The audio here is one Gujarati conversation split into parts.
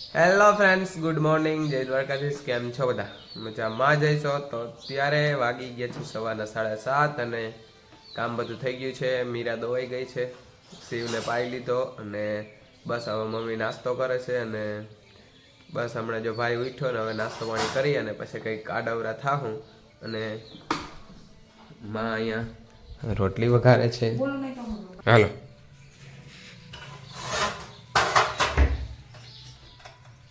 હેલો ફ્રેન્ડ્સ ગુડ મોર્નિંગ જય દ્વારકાધીશ. કેમ છો બધા? મજામાં જઈશો તો ત્યારે વાગી ગયા છે સવારના સાડા સાત અને કામ બધું થઈ ગયું છે. મીરા દોવાઈ ગઈ છે. શિવને પાઈ લીધો અને બસ હવે મમ્મી નાસ્તો કરે છે અને બસ હમણાં જો ભાઈ ઉઠ્યો ને હવે નાસ્તો પાણી કરી અને પછી કંઈક આડવરા થાહું અને માં અહીંયા રોટલી વઘારે છે. હાલો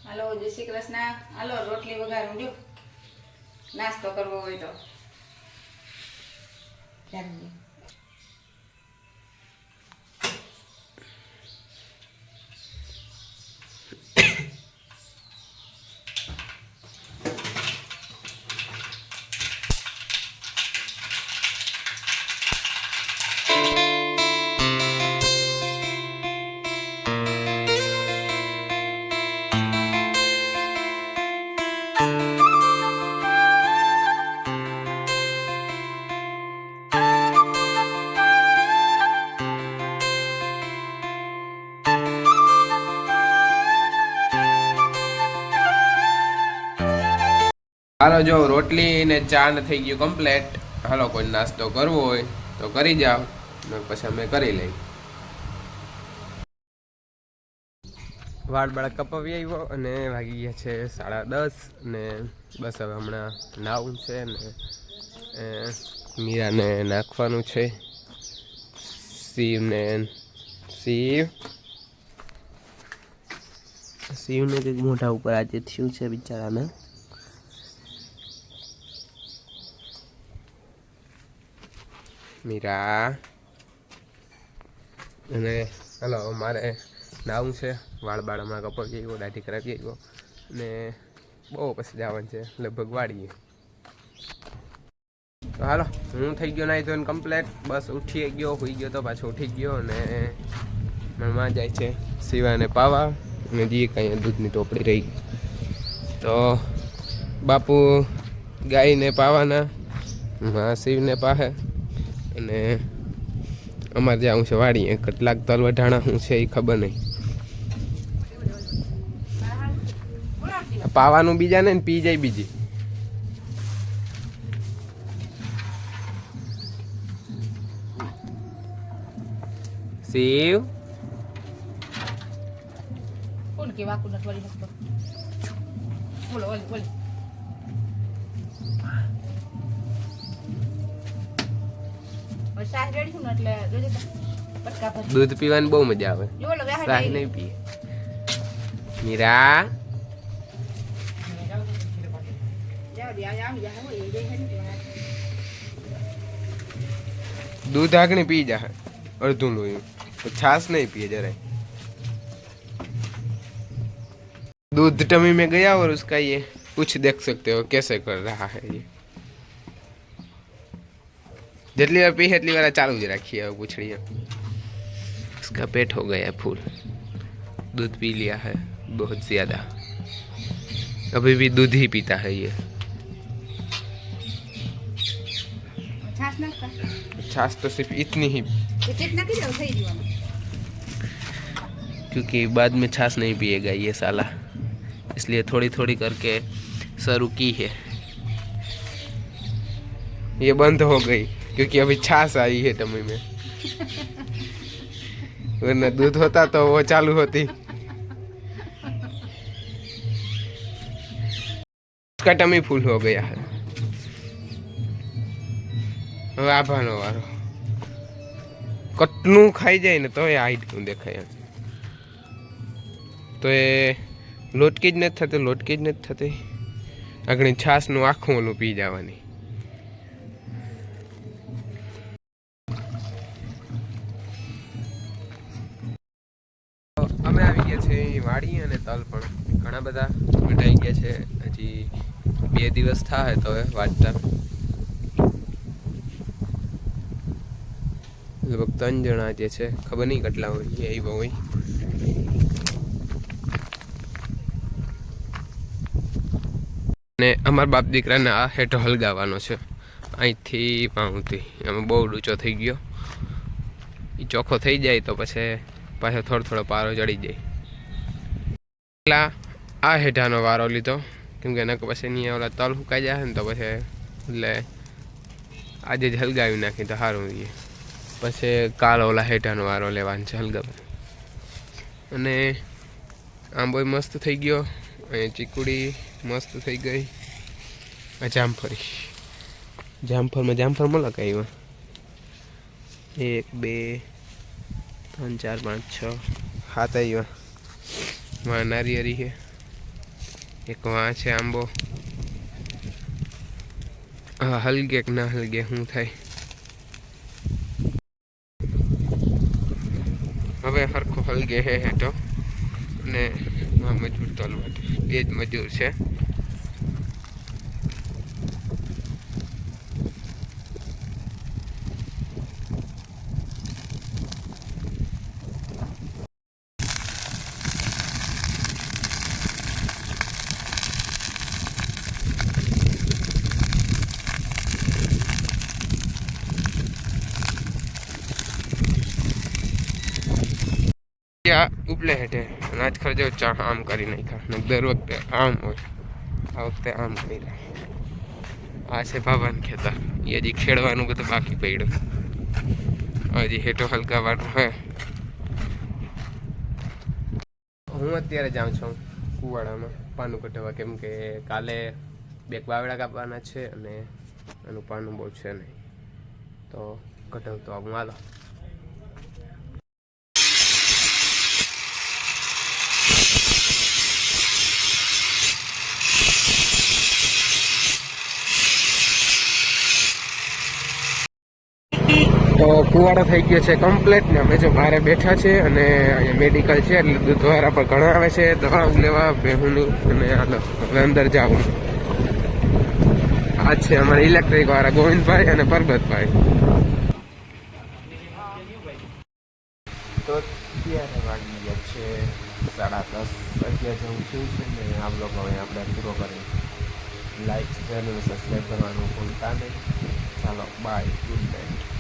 હાલો જય શ્રી કૃષ્ણ. હાલો રોટલી વઘારું જો. નાસ્તો કરવો હોય તો. હાલો, જો રોટલી ને ચા ને થઈ ગયું કમ્પ્લેટ હાલો કોઈ નાસ્તો કરવો હોય તો કરી જાઓ. પછી અમે કરી લઈ વાળ બાળક કપાવી આવ્યો અને વાગી ગયા છે સાડા દસ ને બસ હવે હમણાં નાવું છે ને મીરાને નાખવાનું છે. શિવને, શિવ. શિવને કંઈક મોઢા ઉપર આજે થયું છે બિચારાને. મીરા અને હલો, મારે નાવું છે. વાળ બાળ હમણાં કપાવી આવ્યો દાઢી કરાવી આવ્યો અને બહુ પછી જવાનું છે, લગભગ વાળીએ તો હાલો, હું થઈ ગયો નાઈ ધોઈને કમ્પ્લેટ બસ ઉઠી ગયો, હોઈ ગયો તો પાછો ઉઠી ગયો અને મનમાં જાય છે શિવાને પાવા. અને જી કાંઈ દૂધની ટોપડી રહી. તો બાપુ ગાયને, પાવાના, માં શિવને પાહે. અને અમારે જ્યાં છે વાડીએ કેટલાક તલ હું છે, એ ખબર નહીં. પાવાનું બીજા ને પી જાય બીજી. શિવ કોણ કે વાકું બોલો બોલો બોલો. શાક રેડ્યું ને એટલે જોજો પટકા પર દૂધ પીવાની બહુ મજા આવે જો લો શાક નહીં પીએ મીરા દૂધ આગણી પી જા અડધું લોયું છાસ નહીં પીએ જરાય दूध टमी में गया और उसका ये कुछ देख सकते हो कैसे कर रहा है ये जितनी बार पी है इतनी बार चालू ज रखी है गुछड़िया उसका पेट हो गया है फूल। दूध पी लिया है बहुत ज़्यादा। अभी भी दूध ही पीता है ये। छाछ तो सिर्फ़ इतनी ही। क्योंकि बाद में छाछ नहीं पिएगा ये साला। इसलिए थोड़ी थोड़ी करके शुरू की है। ये बंद हो गई। क्योंकि अभी छाछ आई है टमी में वरना दूध होता तो वो चालू होती उसका टमी फुल हो गया है હવે આભાનો વારો કટનું ખાઈ જાય ને તો એ હાઈટનું દેખાય એમ તો એ લોટકી જ નથી થતી લોટકી જ નથી થતી આગળ છાસનું આખું ઓલું પી જવાની અમે આવી ગયા છે વાડી અને તલ પણ. ઘણા બધા વટાઈ ગયા છે. હજી બે દિવસ થાય તો હવે વાટતા. લગભગ ત્રણ જણા જે છે, ખબર નહીં કેટલા હોય, એ બહુ હોય. અને અમારા બાપ દીકરાને આ હેઠો હલગાવાનો છે. અહીંથી પાઉંથી. એમાં બહુ ડૂચો થઈ ગયો. એ ચોખ્ખો થઈ જાય તો પછી પાછો થોડો થોડો પારો ચડી જાય. પેલા આ હેઠાનો વારો લીધો. કેમ કે નકર પછી નહીં ઓલા તલ સુકાઈ જાય ને તો પછી એટલે આજે જ હલગાવી નાખી તો સારું એ પછી કાલ ઓલા હેઠાનો વારો લેવાનો છે હલગાવે અને આંબોય મસ્ત થઈ ગયો. અને ચીકુડી મસ્ત થઈ ગઈ. આ જામફળી. જામફળમાં જામફળ મળે કઈ એક, બે ત્રણ ચાર પાંચ છ. સાત આવ્યા માં નારિયેરી છે. એક વાં છે આંબો. હા હલગે કે ના હલગે શું થાય. હવે સરખો હલગે હે હેઠો. અને મજૂર તલ માટે બે જ મજૂર છે. ત્યાં ઉપલે હેઠે. અને આજ ખરજો ચા આમ કરી નાખ્યા. દર વખતે આમ હોય. આ વખતે આમ કર્યા આ છે ભાવાન ખેતર. એ હજી ખેડવાનું બધું બાકી પડ્યું. હજી હેઠો હલકાવાનું હે. હું અત્યારે જાઉં છું કુવાડામાં. પાનું કઢાવવા કેમ કે કાલે બે બાવડા કાપવાના છે અને એનું પાનું બહુ છે નહીં. તો કઢાવતો આવું. હાલો તો કુવાડો થઈ ગયો છે કમ્પ્લેટ ને અમે જો બહાર બેઠા છે અને અહીંયા મેડિકલ છે, એટલે દૂધવાળા પણ ઘણા આવે છે. દવા લેવા બેહુની અને હાલો, હવે અંદર જાવું આ છે અમારા ઇલેક્ટ્રિક વાળા ગોવિંદભાઈ અને પરબતભાઈ. તો અત્યારે છે સાડા દસ અગિયાર જેવું થયું છે ને, આ બ્લોગ હવે આપણે પૂરો કરીએ. લાઈક શેર અને સબસ્ક્રાઈબ કરવાનું ભૂલતા નહીં. ચાલો બાય ગુડ નાઇટ